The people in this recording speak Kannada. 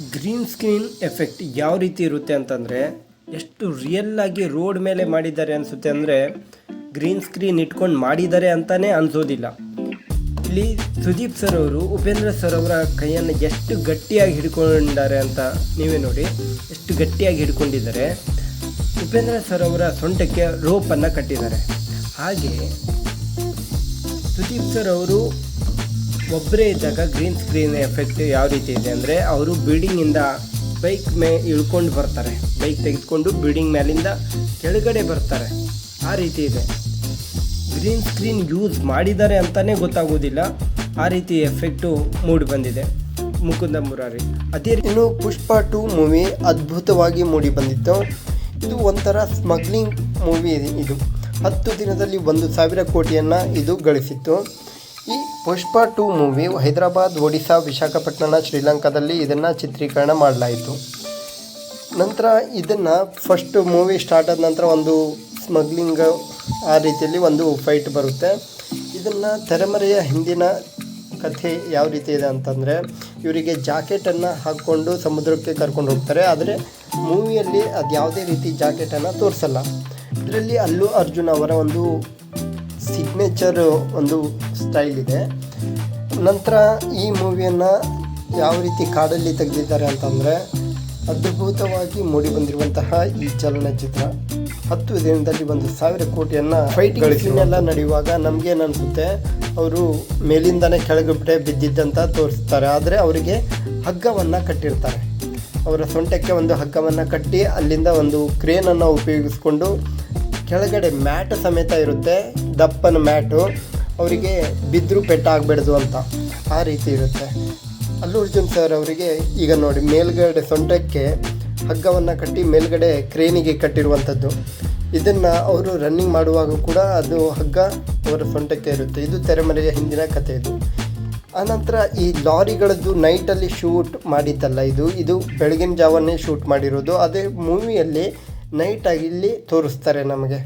ಗ್ರೀನ್ ಸ್ಕ್ರೀನ್ ಎಫೆಕ್ಟ್ ಯಾವ ರೀತಿ ಇರುತ್ತೆ ಅಂತಂದರೆ, ಎಷ್ಟು ರಿಯಲ್ ಆಗಿ ರೋಡ್ ಮೇಲೆ ಮಾಡಿದ್ದಾರೆ ಅನಿಸುತ್ತೆ ಅಂದರೆ ಗ್ರೀನ್ ಸ್ಕ್ರೀನ್ ಇಟ್ಕೊಂಡು ಮಾಡಿದ್ದಾರೆ ಅಂತಲೇ ಅನಿಸೋದಿಲ್ಲ. ಇಲ್ಲಿ ಸುದೀಪ್ ಸರ್ ಅವರು, ಉಪೇಂದ್ರ ಸರ್ ಅವರ ಕೈಯನ್ನು ಎಷ್ಟು ಗಟ್ಟಿಯಾಗಿ ಹಿಡ್ಕೊಂಡಿದ್ದಾರೆ ಅಂತ ನೀವೇ ನೋಡಿ. ಎಷ್ಟು ಗಟ್ಟಿಯಾಗಿ ಹಿಡ್ಕೊಂಡಿದ್ದಾರೆ. ಉಪೇಂದ್ರ ಸರ್ ಅವರ ಸೊಂಟಕ್ಕೆ ರೋಪನ್ನು ಕಟ್ಟಿದ್ದಾರೆ. ಹಾಗೆ ಸುದೀಪ್ ಸರ್ ಅವರು ಒಬ್ಬರೇ ಇದ್ದಾಗ ಗ್ರೀನ್ ಸ್ಕ್ರೀನ್ ಎಫೆಕ್ಟ್ ಯಾವ ರೀತಿ ಇದೆ ಅಂದರೆ ಅವರು ಬಿಲ್ಡಿಂಗಿಂದ ಬೈಕ್ ಮೇ ಇಳ್ಕೊಂಡು ಬರ್ತಾರೆ. ಬೈಕ್ ತೆಗೆದುಕೊಂಡು ಬಿಲ್ಡಿಂಗ್ ಮೇಲಿಂದ ಕೆಳಗಡೆ ಬರ್ತಾರೆ. ಆ ರೀತಿ ಇದೆ. ಗ್ರೀನ್ ಸ್ಕ್ರೀನ್ ಯೂಸ್ ಮಾಡಿದ್ದಾರೆ ಅಂತಲೇ ಗೊತ್ತಾಗೋದಿಲ್ಲ ಆ ರೀತಿ ಎಫೆಕ್ಟು ಮೂಡಿ ಬಂದಿದೆ. ಮುಕುಂದ ಮುರಾರಿ. ಅದೇ ಇನ್ನು ಪುಷ್ಪ ಟು ಮೂವಿ ಅದ್ಭುತವಾಗಿ ಮೂಡಿ ಬಂದಿತ್ತು. ಇದು ಒಂಥರ ಸ್ಮಗ್ಲಿಂಗ್ ಮೂವಿ ಇದು. ಹತ್ತು ದಿನದಲ್ಲಿ ಒಂದು ಸಾವಿರ ಕೋಟಿಯನ್ನು ಇದು ಗಳಿಸಿತ್ತು. ಪುಷ್ಪ ಟು ಮೂವಿ ಹೈದರಾಬಾದ್, ಒಡಿಶಾ ವಿಶಾಖಪಟ್ಟಣ ಶ್ರೀಲಂಕಾದಲ್ಲಿ ಇದನ್ನು ಚಿತ್ರೀಕರಣ ಮಾಡಲಾಯಿತು. ನಂತರ ಇದನ್ನು ಫಸ್ಟ್ ಮೂವಿ ಸ್ಟಾರ್ಟ್ ಆದ ನಂತರ ಒಂದು ಸ್ಮಗ್ಲಿಂಗ್ ಆ ರೀತಿಯಲ್ಲಿ ಒಂದು ಫೈಟ್ ಬರುತ್ತೆ. ಇದನ್ನು ತೆರೆಮರೆಯ ಹಿಂದಿನ ಕಥೆ ಯಾವ ರೀತಿ ಇದೆ ಅಂತಂದರೆ, ಇವರಿಗೆ ಜಾಕೆಟನ್ನು ಹಾಕ್ಕೊಂಡು ಸಮುದ್ರಕ್ಕೆ ಕರ್ಕೊಂಡು ಹೋಗ್ತಾರೆ. ಆದರೆ ಮೂವಿಯಲ್ಲಿ ಅದು ಯಾವುದೇ ರೀತಿ ಜಾಕೆಟನ್ನು ತೋರಿಸಲ್ಲ. ಇದರಲ್ಲಿ ಅಲ್ಲು ಅರ್ಜುನ್ ಅವರ ಒಂದು ಸಿಗ್ನೇಚರ್ ಒಂದು ಸ್ಟೈಲ್ ಇದೆ. ನಂತರ ಈ ಮೂವಿಯನ್ನು ಯಾವ ರೀತಿ ಕಾಡಲ್ಲಿ ತೆಗೆದಿದ್ದಾರೆ ಅಂತಂದರೆ ಅದ್ಭುತವಾಗಿ ಮೂಡಿ ಬಂದಿರುವಂತಹ ಈ ಚಲನಚಿತ್ರ. ಹತ್ತು ದಿನದಲ್ಲಿ ಒಂದು ಸಾವಿರ ಕೋಟಿಯನ್ನು ಫೈಟ್ ಎಲ್ಲ ನಡೆಯುವಾಗ ನಮಗೇನು ಅನಿಸುತ್ತೆ ಅವರು ಮೇಲಿಂದನೇ ಕೆಳಗೆ ಬಿದ್ದಿದ್ದಂತ ತೋರಿಸ್ತಾರೆ. ಆದರೆ ಅವರಿಗೆ ಹಗ್ಗವನ್ನು ಕಟ್ಟಿರ್ತಾರೆ. ಅವರ ಸೊಂಟಕ್ಕೆ ಒಂದು ಹಗ್ಗವನ್ನು ಕಟ್ಟಿ ಅಲ್ಲಿಂದ ಒಂದು ಕ್ರೇನನ್ನು ಉಪಯೋಗಿಸ್ಕೊಂಡು ಕೆಳಗಡೆ ಮ್ಯಾಟ್ ಸಮೇತ ಇರುತ್ತೆ. ದಪ್ಪನ ಮ್ಯಾಟು ಅವರಿಗೆ ಬಿದ್ದರೂ ಪೆಟ್ಟಾಗಬಾರ್ದು ಅಂತ ಆ ರೀತಿ ಇರುತ್ತೆ. ಅಲ್ಲು ಅರ್ಜುನ್ ಸರ್ ಅವರಿಗೆ ಈಗ ನೋಡಿ ಮೇಲ್ಗಡೆ ಸೊಂಟಕ್ಕೆ ಹಗ್ಗವನ್ನು ಕಟ್ಟಿ ಮೇಲ್ಗಡೆ ಕ್ರೇನಿಗೆ ಕಟ್ಟಿರುವಂಥದ್ದು. ಇದನ್ನು ಅವರು ರನ್ನಿಂಗ್ ಮಾಡುವಾಗ ಕೂಡ ಅದು ಹಗ್ಗ ಅವರ ಸೊಂಟಕ್ಕೆ ಇರುತ್ತೆ. ಇದು ತೆರೆಮರೆಯ ಹಿಂದಿನ ಕಥೆ ಇದು. ಆನಂತರ ಈ ಲಾರಿಗಳದ್ದು ನೈಟಲ್ಲಿ ಶೂಟ್ ಮಾಡಿದ್ದಲ್ಲ ಇದು? ಇದು ಬೆಳಗಿನ ಜಾವನ್ನೇ ಶೂಟ್ ಮಾಡಿರೋದು. ಅದೇ ಮೂವಿಯಲ್ಲಿ ನೈಟಾಗಿ ಇಲ್ಲಿ ತೋರಿಸ್ತಾರೆ ನಮಗೆ.